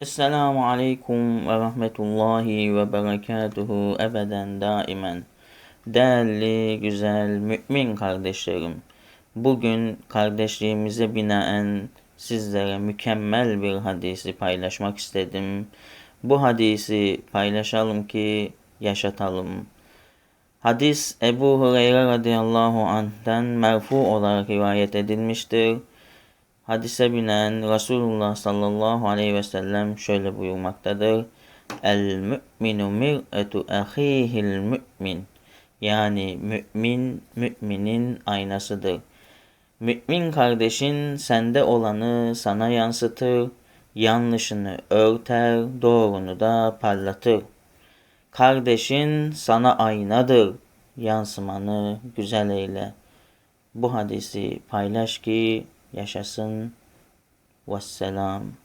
Esselamu Aleyküm ve Rahmetullahi ve Berekatuhu ebeden daimen. Değerli, güzel, mümin kardeşlerim, bugün kardeşliğimize binaen sizlere mükemmel bir hadisi paylaşmak istedim. Bu hadisi paylaşalım ki yaşatalım. Hadis Ebu Hureyre radıyallahu anh'ten merfu olarak rivayet edilmiştir. Hadise binen Resulullah sallallahu aleyhi ve sellem şöyle buyurmaktadır. El mü'minu mir'etu ahihil mü'min. Yani mü'min, müminin aynasıdır. Mü'min kardeşin sende olanı sana yansıtır, yanlışını örter, doğrunu da parlatır. Kardeşin sana aynadır, yansımanı güzel eyle. Bu hadisi paylaş ki yaşasın. Vesselam.